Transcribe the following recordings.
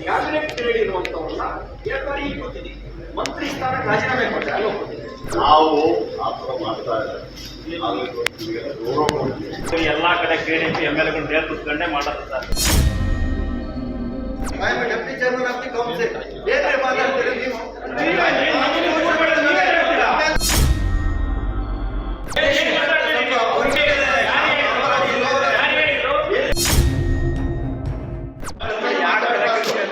Cabinet ಹೇಳಿರುವಂತವ್ರನ್ನ ಈಗ ಗೊತ್ತಿದೆ ಮಂತ್ರಿ ಸ್ಥಾನ ರಾಜೀನಾಮೆ ಕೊಟ್ಟರೆ ಅಲ್ಲೋ ನಾವು ಆ ಥರ ಮಾಡ್ತಾ ಇದ್ದಾರೆ ಎಲ್ಲಾ ಕಡೆ ಕೇಳಿ ಎಂ ಎಲ್ ಎಗಳು ಡೇರ್ ಮಾಡೋದು sir I am deputy chairman of the council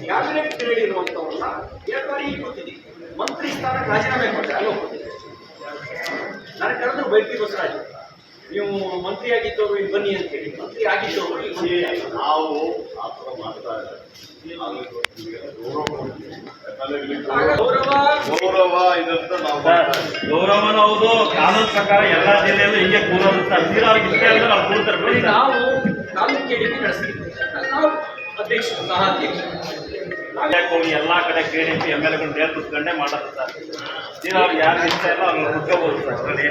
react period ಇರುವಂತವ್ರನ್ನ cabinet ಎರಡು ಬಾರಿ ಈಗ ಮಂತ್ರಿ ಸ್ಥಾನಕ್ಕೆ ರಾಜೀನಾಮೆ ಕೊಟ್ಟರೆ ಅಲ್ಲೋ ಗೊತ್ತಿದೆ ನಾನು ಕರೆದ್ರು ಬೈಟಿ ಬಸವರಾಜ್ ನೀವು ಮಂತ್ರಿ ಆಗಿದ್ದವರು ಇಲ್ಲಿ ಬನ್ನಿ ಅಂತ ಹೇಳಿ. ಮಂತ್ರಿ ಆಗಿದ್ದವರು ಇಲ್ಲಿ ನಾವು ಆ ಥರ ಮಾಡ್ತಾ ನಾವು ಗೌರವ. ಇದಂತ ನಾವು. ಗೌರವನ ಹೌದು ಕಾನೂನು ಪ್ರಕಾರ ಎಲ್ಲಾ ಜಿಲ್ಲೆಯಲ್ಲೂ ಹಿಂಗೆ ಕೂರೋದು ಸರ್. ತೀರಾ ಅವ್ರಿಗೆ ಇಷ್ಟ ಇಲ್ಲ ಅವ್ರು ಕೂರ್ತಾರೆ. ನೋಡಿ ನಾವು ಕಾನೂನು ಕೇಳಿ ನಡೆಸ್ತೀವಿ ನಾವು ಅಧ್ಯಕ್ಷರು ಸಹ ಎಲ್ಲಾ ಕಡೆ ಕೆಡಿಪಿ ಎಂ ಎಲ್ ಎಗಳು ನೇತೃತ್ವನೇ ಮಾಡೋದು ಸರ್. ನೀವು ಅವ್ರಿಗೆ ಯಾರು ಇಷ್ಟ ಇಲ್ಲ ಅವ್ರು ಕುತ್ಕೋಬಹುದು ಸರ್. ಅದ್ರಲ್ಲಿ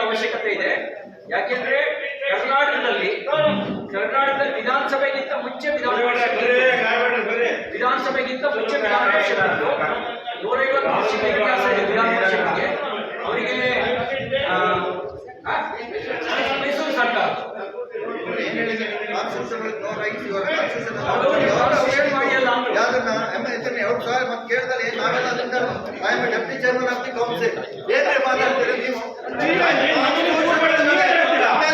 ಅವಶ್ಯಕತೆ ಇದೆ. ಯಾಕೆಂದ್ರೆ ಕರ್ನಾಟಕದಲ್ಲಿ ಕರ್ನಾಟಕದ ವಿಧಾನಸಭೆಗಿಂತ ಮುಂಚೆ ವಿಧಾನಸಭೆಗಿಂತ ಮುಂಚೆ ವಿಧಾನ ಪರಿಷತ್ ಇತ್ತು. ನೂರೈವತ್ತು ವರ್ಷದ ಇತಿಹಾಸ ಇದೆ ವಿಧಾನ ಪರಿಷತ್ಗೆ ಅವರಿಗೆ ಆ, ಆ, ಮೈಸೂರು ಸರ್ಕಾರ ಅಂದ್ರು. ಯಾವ್ದನ್ನ ಎಂ ಎಲ್ ಎರಡು ಸಾವಿರ ಮತ್ತೆ ಏನ್ ನಾವೆಲ್ಲ ಅದನ್ನ I deputy chairman of the council